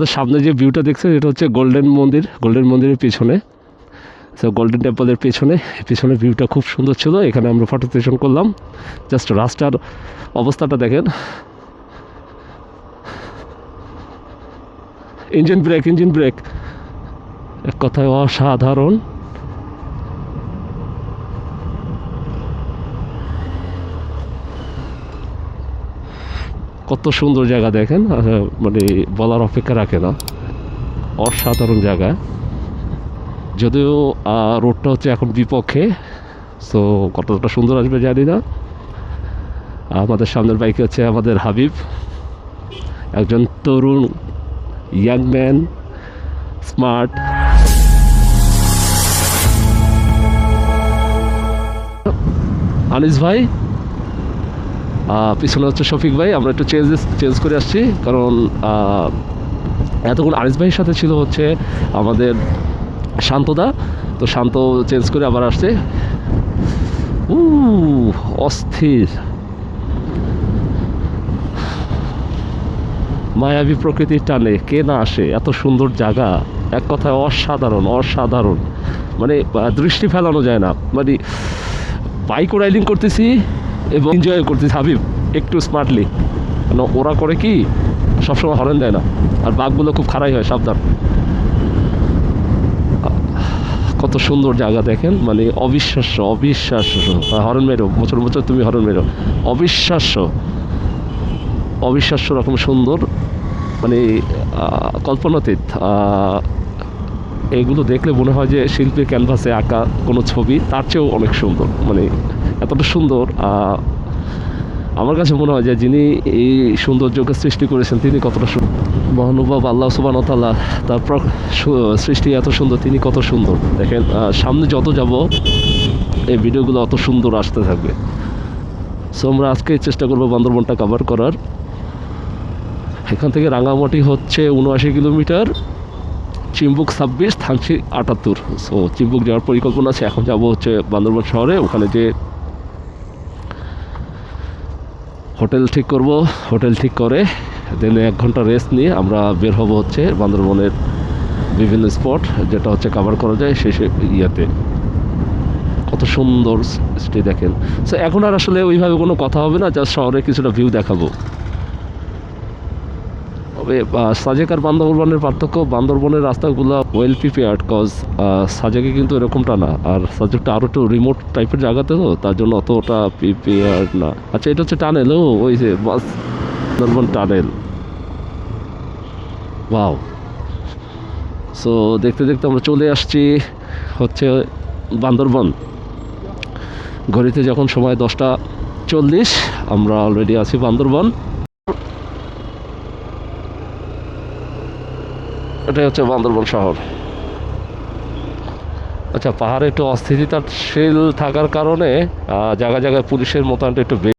তো সামনে যে ভিউটা দেখছেন, এটা হচ্ছে গোল্ডেন মন্দির গোল্ডেন মন্দিরের পেছনে। সো গোল্ডেন টেম্পলের পেছনে পেছনে ভিউটা খুব সুন্দর ছিল, এখানে আমরা ফটো সেশন করলাম। জাস্ট রাস্তার অবস্থাটা দেখেন। ইঞ্জিন ব্রেক ইঞ্জিন ব্রেক এক কথায় অসাধারণ। কত সুন্দর জায়গা দেখেন মানে বলার অপেক্ষা রাখে না। অসাধারণ জায়গা। যদিও রোডটা হচ্ছে এখন বিপক্ষে সো কতটা সুন্দর আসবে জানি না। আমাদের সামনের বাইকে হচ্ছে আমাদের হাবিব, একজন তরুণ ইয়াং ম্যান স্মার্ট আনিস ভাই পিছনে হচ্ছে শফিক ভাই, আমরা একটু চেঞ্জ চেঞ্জ করে আসছি। কারণ এতক্ষণ আনিস ভাইয়ের সাথে ছিল হচ্ছে আমাদের শান্তদা। তো শান্ত চেঞ্জ করে আবার আসছে। উ অস্থির। মায়াবী প্রকৃতির টানে কে না আসে? এত সুন্দর জায়গা। এক কথায় অসাধারণ অসাধারণ। মানে দৃষ্টি ফেলানো যায় না। মানে বাইক রাইডিং করতেছি। এবং এনজয় করতেছি হাবিব, একটু স্মার্টলি কেন ওরা করে কি, সবসময় হরেন দেয় না, আর বাঘগুলো খুব খারাই হয়, সাবধান। কত সুন্দর জায়গা দেখেন মানে অবিশ্বাস্য অবিশ্বাস্য। হরণ হরন মেরো, বছর বছর তুমি হরণ মেরো। অবিশ্বাস্য। অবিশ্বাস্য রকম সুন্দর মানে কল্পনাতীত এগুলো দেখলে মনে হয় যে শিল্পীর ক্যানভাসে আঁকা কোনো ছবি, তার চেয়েও অনেক সুন্দর। মানে এতটা সুন্দর আমার কাছে মনে হয় যে যিনি এই সৌন্দর্যকে সৃষ্টি করেছেন, তিনি কতটা মহানুভব আল্লাহ সুবান তাল্লাহ তার সৃষ্টি এত সুন্দর, তিনি কত সুন্দর। দেখেন সামনে যত যাব, এই ভিডিওগুলো অত সুন্দর আসতে থাকবে। সো আমরা আজকে চেষ্টা করব বান্দরবনটা কভার করার। এখান থেকে রাঙামাটি হচ্ছে উনআশি কিলোমিটার। চিম্বুক ছাব্বিশ থানচি আটাত্তর। সো চিম্বুক যাওয়ার পরিকল্পনা আছে। এখন যাব হচ্ছে বান্দরবান শহরে। ওখানে যে হোটেল ঠিক করব। হোটেল ঠিক করে দেন এক ঘণ্টা রেস্ট নিয়ে আমরা বের হব হচ্ছে বান্দরবনের বিভিন্ন স্পট যেটা হচ্ছে কাভার করা যায় সেই ইয়েতে। কত সুন্দর স্টে দেখেন। সো এখন আর আসলে ওইভাবে কোনো কথা হবে না। জাস্ট শহরে কিছুটা ভিউ দেখাবো। সাজেক আর বান্দরবনের পার্থক্য, বান্দরবনের রাস্তাগুলো ওয়েল প্রিপেয়ার্ড কজ সাজেকে কিন্তু এরকমটা না। আর সাজেকটা আরও একটু রিমোট টাইপের জায়গাতে তো, তার জন্য অতটা প্রিপেয়ার্ড না। আচ্ছা এটা হচ্ছে টানেল ও, ওই যে bus, Bandarban tunnel wow so দেখতে দেখতে আমরা চলে আসছি হচ্ছে বান্দরবন। ঘড়িতে যখন সময় দশটা চল্লিশ, আমরা অলরেডি আছি বান্দরবন। এটাই হচ্ছে বান্দরবন শহর। আচ্ছা পাহাড়ে একটু অস্থিরতাশীল থাকার কারণে জায়গায় জায়গায় পুলিশের মোতায়েনটা একটু বেশি।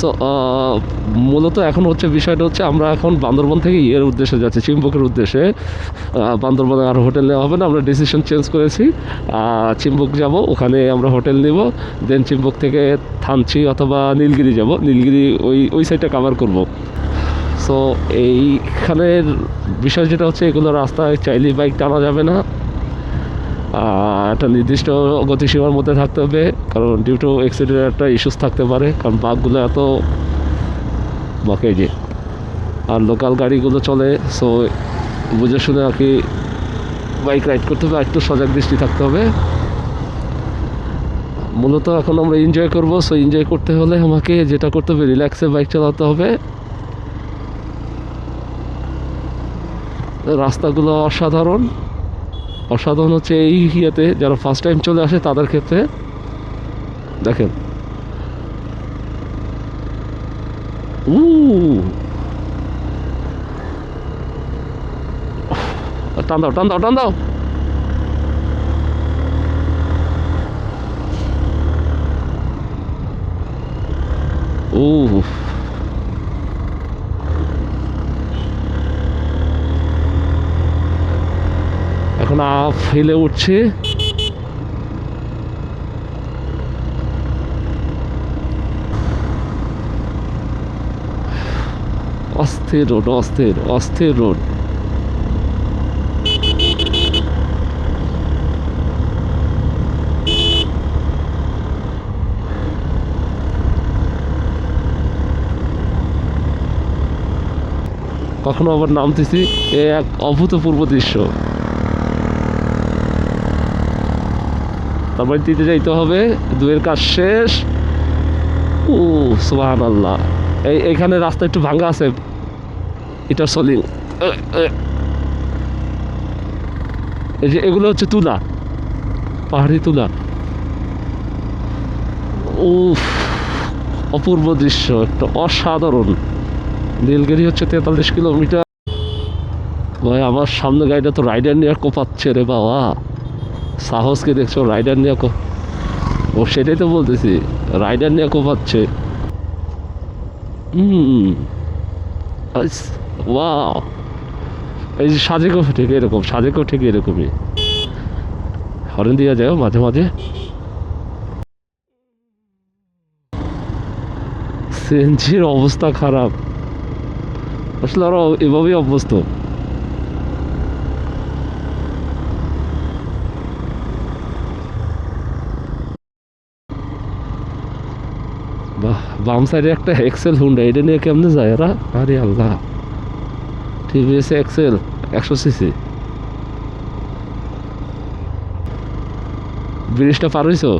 সো মূলত এখন হচ্ছে বিষয়টা হচ্ছে আমরা এখন বান্দরবন থেকে ইয়ের উদ্দেশ্যে যাচ্ছি, চিম্বুকের উদ্দেশ্যে। বান্দরবনে আর হোটেল নেওয়া হবে না, আমরা ডিসিশন চেঞ্জ করেছি। চিম্বুক যাব, ওখানে আমরা হোটেল নিব দেন চিম্বুক থেকে থানচি অথবা নীলগিরি যাব। নীলগিরি ওই ওই সাইডটা কাভার করব। সো এইখানের বিষয় যেটা হচ্ছে, এগুলো রাস্তায় চাইলেই বাইক টানা যাবে না। একটা নির্দিষ্ট গতিসীমার মধ্যে থাকতে হবে, কারণ ডিউ টু অ্যাক্সিডেন্টের একটা ইস্যুস থাকতে পারে, কারণ বাঘগুলো এত বাকে যে। আর লোকাল গাড়িগুলো চলে সো বুঝে শুনে আর কি বাইক রাইড করতে হবে একটু সজাগ দৃষ্টি থাকতে হবে। মূলত এখন আমরা এনজয় করব সো এনজয় করতে হলে আমাকে যেটা করতে হবে রিল্যাক্সে বাইক চালাতে হবে। রাস্তাগুলো অসাধারণ। অসাধারণ হচ্ছে এই ইয়েতে যারা ফার্স্ট টাইম চলে আসে তাদের ক্ষেত্রে। দেখেন। উ টান দাও টান দাও টান দাও। ও এখন হিলে উঠছে। অস্থির রোড, অস্থির অস্থির রোড। কখনো আবার নামতেছি, এ এক অভূতপূর্ব দৃশ্য। তারপরে দিতে যাইতে হবে, দুয়ের কাজ শেষ। ও সুবাহান আল্লাহ এই, এখানে রাস্তা একটু ভাঙ্গা আছে। এটা সলিং এই যে এগুলো হচ্ছে তুলা, পাহাড়ি তুলা। উফ, অপূর্ব দৃশ্য, একটা অসাধারণ। নীলগিরি হচ্ছে তেতাল্লিশ কিলোমিটার। ভাই, আমার সামনে গাড়িটা তো রাইডার নিয়ে কোপাচ্ছে রে বাবা। সাহসকে দেখছ, রাইডার নিয়ে কো ও সেটাই তো বলতেছি, রাইডার নিয়ে হুম ওয়াও। এই যে সাজেকও ঠিক এরকম সাজেকও ঠিক এরকমই। হরেন দিয়া যায় মাঝে মাঝে। সেঞ্চির অবস্থা খারাপ। আসলে ওরা এভাবেই অভ্যস্ত। বাম সাইডে একটা এক্সেল হুন্ডা এটা নিয়ে কেমনে যায় এরা? আরে আল্লাহ। টিভিএস এক্সেল একশো সিসি ব্রিজটা পার হইছো?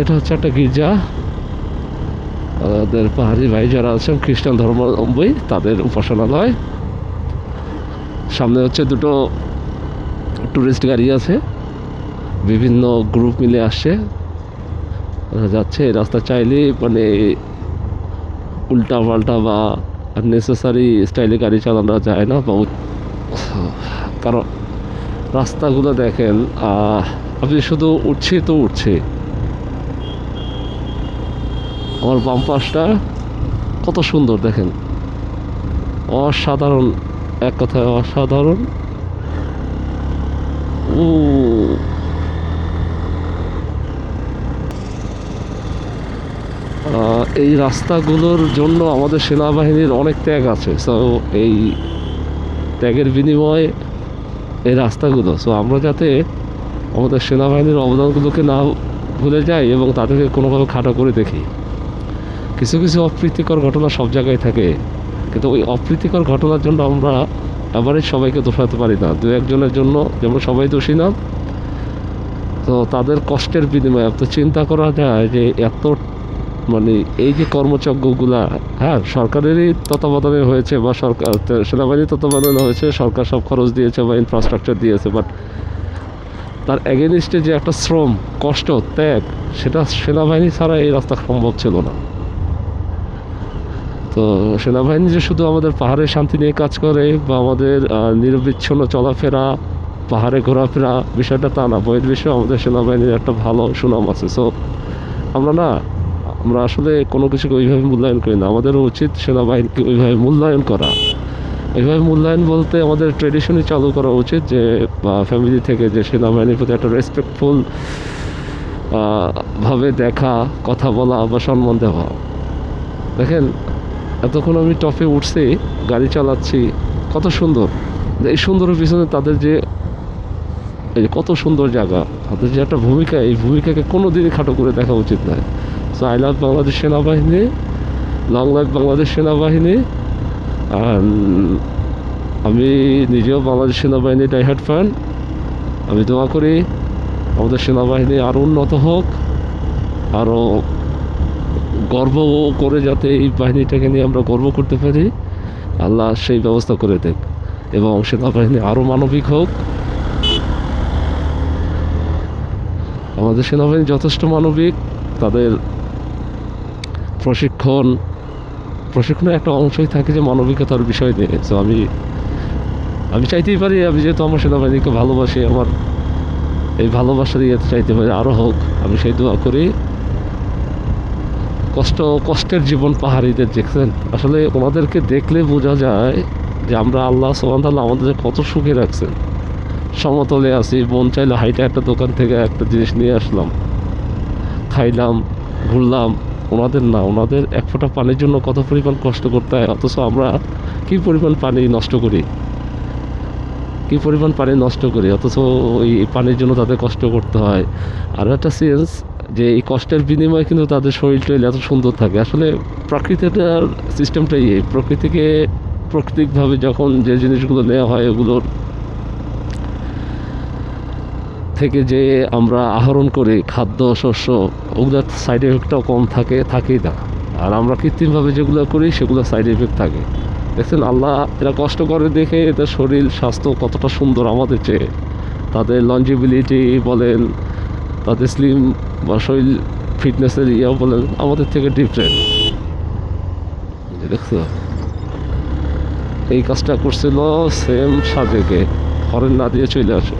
এটা হচ্ছে একটা গির্জা। আমাদের পাহাড়ি ভাই যারা আছেন, খ্রিস্টান ধর্মাবলম্বী, তাদের উপাসনালয়। সামনে হচ্ছে দুটো টুরিস্ট গাড়ি আছে। বিভিন্ন গ্রুপ মিলে আসছে। যাচ্ছে রাস্তা চাইলে মানে উল্টা পাল্টা বা নেসেসারি স্টাইলে গাড়ি চালানো যায় না বা কারণ রাস্তাগুলো দেখেন আপনি শুধু উঠছে তো উঠছে। আমার বাম পাশটা কত সুন্দর দেখেন। অসাধারণ এক কথায় অসাধারণ। এই রাস্তাগুলোর জন্য আমাদের সেনাবাহিনীর অনেক ত্যাগ আছে। সো এই ত্যাগের বিনিময়ে এই রাস্তাগুলো। সো আমরা যাতে আমাদের সেনাবাহিনীর অবদানগুলোকে না ভুলে যাই এবং তাদেরকে কোনোভাবে খাটো করে দেখি। কিছু কিছু অপ্রীতিকর ঘটনা সব জায়গায় থাকে। কিন্তু ওই অপ্রীতিকর ঘটনার জন্য আমরা এবারে সবাইকে দোষাতে পারি না। দু একজনের জন্য যেমন সবাই দোষী না, তো তাদের কষ্টের বিনিময়ে তো চিন্তা করা যায় যে এত মানে এই যে কর্মযজ্ঞগুলা হ্যাঁ সরকারেরই তত্ত্বাবধানে হয়েছে বা সরকার, সেনাবাহিনীর তত্ত্বাবধানে হয়েছে, সরকার সব খরচ দিয়েছে বা ইনফ্রাস্ট্রাকচার দিয়েছে বাট তার এগেনিস্টে যে একটা শ্রম, কষ্ট, ত্যাগ, সেটা সেনাবাহিনী ছাড়া এই রাস্তা সম্ভব ছিল না। তো সেনাবাহিনী যে শুধু আমাদের পাহাড়ে শান্তি নিয়ে কাজ করে বা আমাদের নিরবিচ্ছিন্ন চলাফেরা, পাহাড়ে ঘোরাফেরা বিষয়টা তা না বইয়ের বিষয়ে আমাদের সেনাবাহিনীর একটা ভালো সুনাম আছে। সো আমরা না, আমরা আসলে কোনো কিছুকে ওইভাবে মূল্যায়ন করি না। আমাদেরও উচিত সেনাবাহিনীকে ওইভাবে মূল্যায়ন করা। এইভাবে মূল্যায়ন বলতে আমাদের ট্রেডিশনই চালু করা উচিত যে ফ্যামিলি থেকে যে সেনাবাহিনীর প্রতি একটা রেসপেক্টফুল ভাবে দেখা, কথা বলা বা সম্মান দেওয়া। দেখেন এতক্ষণ আমি টপে উঠছি, গাড়ি চালাচ্ছি, কত সুন্দর। এই সুন্দরের পিছনে তাদের যে, এই কত সুন্দর জায়গা, তাদের যে একটা ভূমিকা, এই ভূমিকাকে কোনো দিনই খাটো করে দেখা উচিত নয় সো আই লাভ বাংলাদেশ সেনাবাহিনী লং লাইফ বাংলাদেশ সেনাবাহিনী আর আমি নিজেও বাংলাদেশ সেনাবাহিনী ডাইহার্ট ফ্যান আমি দোয়া করি, আমাদের সেনাবাহিনী আরও উন্নত হোক, আরও গর্ব করে যাতে এই বাহিনীটাকে নিয়ে আমরা গর্ব করতে পারি, আল্লাহ সেই ব্যবস্থা করে দেখ এবং সেনাবাহিনী আরও মানবিক হোক। আমাদের সেনাবাহিনী যথেষ্ট মানবিক, তাদের প্রশিক্ষণ, প্রশিক্ষণের একটা অংশই থাকে যে মানবিকতার বিষয় নিয়ে। তো আমি আমি চাইতেই পারি, আমি যেহেতু আমার সেনাবাহিনীকে ভালোবাসি, আমার এই ভালোবাসার ইয়েতে চাইতে পারি, আরও হোক, আমি সেই দোয়া করি। কষ্ট, কষ্টের জীবন পাহাড়িদের, দেখছেন? আসলে ওনাদেরকে দেখলে বোঝা যায় যে আমরা আল্লাহ সোহান আমাদের কত সুখে রাখছেন। সমতলে আছি, মন চাইলে হাইটা একটা দোকান থেকে একটা জিনিস নিয়ে আসলাম। খাইলাম, ঘুরলাম, ওনাদের না, ওনাদের এক ফোঁটা পানির জন্য কত পরিমাণ কষ্ট করতে হয়, অথচ আমরা কি পরিমাণ পানি নষ্ট করি? কি পরিমাণ পানি নষ্ট করি? অথচ ওই পানির জন্য তাদের কষ্ট করতে হয়। আর একটা সেন্স যে এই কষ্টের বিনিময়ে কিন্তু তাদের শরীর টরীর এত সুন্দর থাকে। আসলে প্রকৃতিটার সিস্টেমটাই এই। প্রকৃতিকে প্রাকৃতিকভাবে যখন যে জিনিসগুলো নেওয়া হয় ওগুলোর থেকে যে আমরা আহরণ করি, খাদ্য, শস্য, ওগুলোর সাইড এফেক্টটাও কম থাকে, থাকেই না। আর আমরা কৃত্রিমভাবে যেগুলো করি সেগুলো সাইড এফেক্ট থাকে। দেখছেন, আল্লাহ এরা কষ্ট করে দেখে এদের শরীর স্বাস্থ্য কতটা সুন্দর আমাদের চেয়ে। তাদের লঞ্জিবিলিটি বলেন, তাদের স্লিম বা শরীর ফিটনেসের ইয়েও বলেন আমাদের থেকে ডিফারেন্ট দেখছ? এই কাজটা করছিল সেম সাজেকে হরেন না দিয়ে চলে আসে।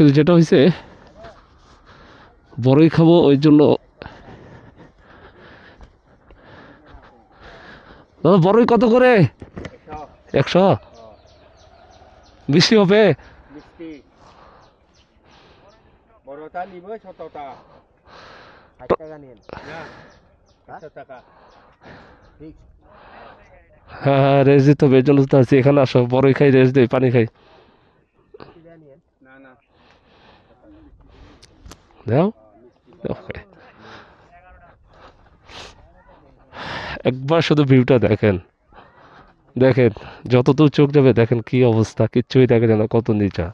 অ্যাকচুয়ালি যেটা হয়েছে বড়ই খাব ওই জন্য। দাদা বড়ই কত করে? একশো। বেশি হবে? ঠিক। হ্যাঁ হ্যাঁ রেস্ট দিতে হবে এই জন্য তো আছি। এখানে আসো বড়ই খাই রেস্ট দিই পানি খাই না না দাও একবার শুধু ভিউটা দেখেন। দেখেন যতদূর চোখ যাবে দেখেন কি অবস্থা কিচ্ছুই দেখা না কত নিচা।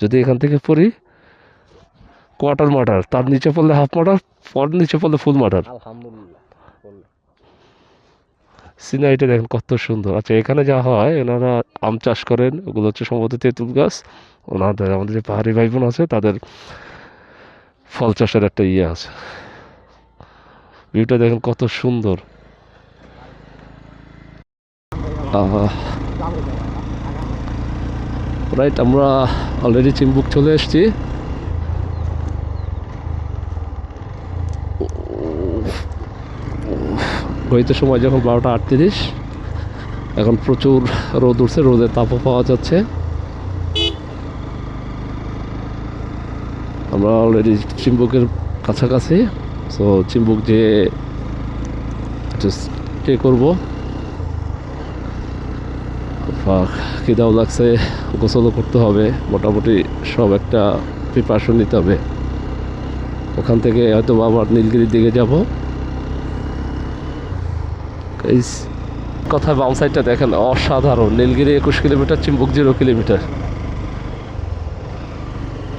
যদি এখান থেকে পড়ি কোয়ার্টার মার্টার তার নিচে পড়লে হাফ মার্টার পর নিচে পড়লে ফুল মার্টার সিনারিটা দেখেন কত সুন্দর। আচ্ছা এখানে যা হয় ওনারা আম চাষ করেন ওগুলো হচ্ছে সম্ভবত তেঁতুল গাছ। ওনাদের আমাদের যে পাহাড়ি ভাই বোন আছে তাদের ফল চাষের একটা ইয়ে আছে। ভিউটা দেখেন কত সুন্দর। রাইট আমরা অলরেডি চিম্বুক চলে এসেছি। ঘড়িতে সময় যখন বারোটা আটত্রিশ, এখন প্রচুর রোদ উঠছে, রোদের তাপও পাওয়া যাচ্ছে। আমরা অলরেডি চিম্বুকের কাছাকাছি সো চিম্বুক যে স্টে করব। খিদাও লাগছে, গোসলও করতে হবে, মোটামুটি সব একটা প্রিপারেশন নিতে হবে। ওখান থেকে হয়তো আবার নীলগিরির দিকে যাব। এই কথা বাম সাইডটা দেখেন, অসাধারণ। নীলগিরি একুশ কিলোমিটার চিম্বুক জিরো কিলোমিটার।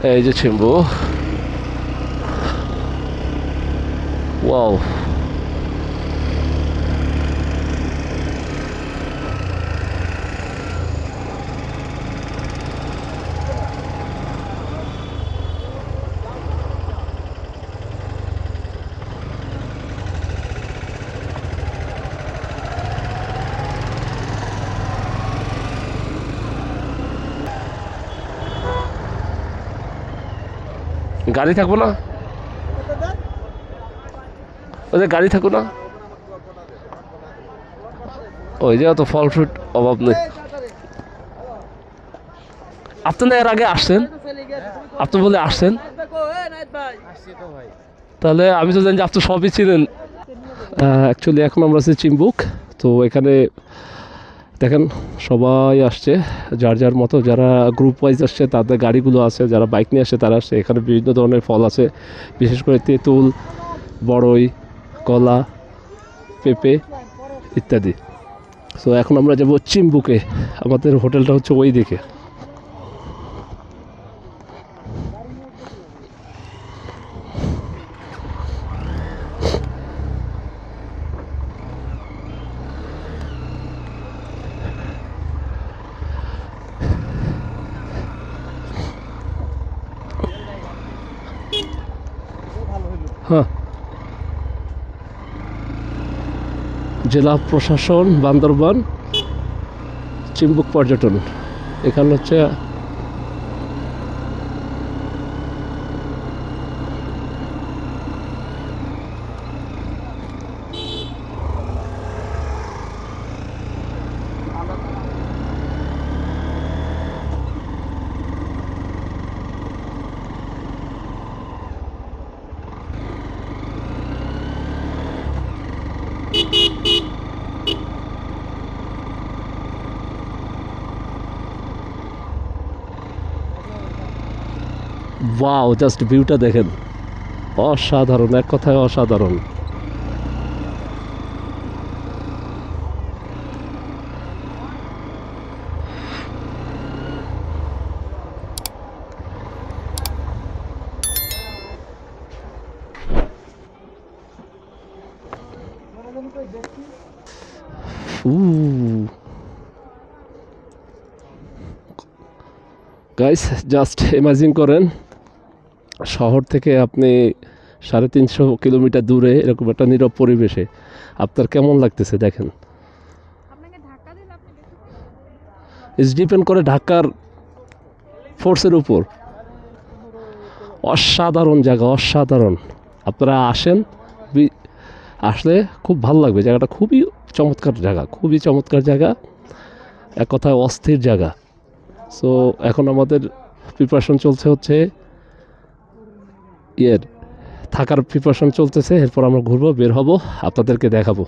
এই যে চিম্বু ওয়াও গাড়ি থাকব না? ওদের গাড়ি থাকব না? ওই যে অত ফল ফ্রুট অভাব নেই। আপনারা এর আগে আসছেন? আপনি বলে আসছেন? তাহলে আমি তো জানি যে আপনি সবই চিনেন। অ্যাকচুয়ালি এখন আমরা আছি চিম্বুক, তো এখানে দেখেন, সবাই আসছে, যার যার মতো যারা গ্রুপ ওয়াইজ আসছে, তাদের গাড়িগুলো আছে, যারা বাইক নিয়ে আসে তারা আসছে। এখানে বিভিন্ন ধরনের ফল আছে, বিশেষ করে তেঁতুল, বড়ই, কলা, পেঁপে ইত্যাদি। সো এখন আমরা যাব চিম্বুকে, আমাদের হোটেলটা হচ্ছে ওই দিকে হ্যাঁ। জেলা প্রশাসন বান্দরবান চিম্বুক পর্যটন। এখানে হচ্ছে ওয়াও জাস্ট ভিউটা দেখেন। অসাধারণ এক কথায় অসাধারণ। গাইস জাস্ট ইমাজিন করেন। শহর থেকে আপনি সাড়ে তিনশো কিলোমিটার দূরে এরকম একটা নীরব পরিবেশে আপনার কেমন লাগতেছে দেখেন? ইটস ডিপেন্ড করে ঢাকার ফোর্সের উপর। অসাধারণ জায়গা অসাধারণ। আপনারা আসেন আসলে খুব ভালো লাগবে। জায়গাটা খুবই চমৎকার জায়গা খুবই চমৎকার জায়গা। এক কথায় অস্থির জায়গা। সো এখন আমাদের প্রিপারেশন চলছে হচ্ছে ইয়ের থাকার প্রিপারেশন চলতেছে এরপর আমরা ঘুরবো বের হব আপনাদেরকে দেখাবো।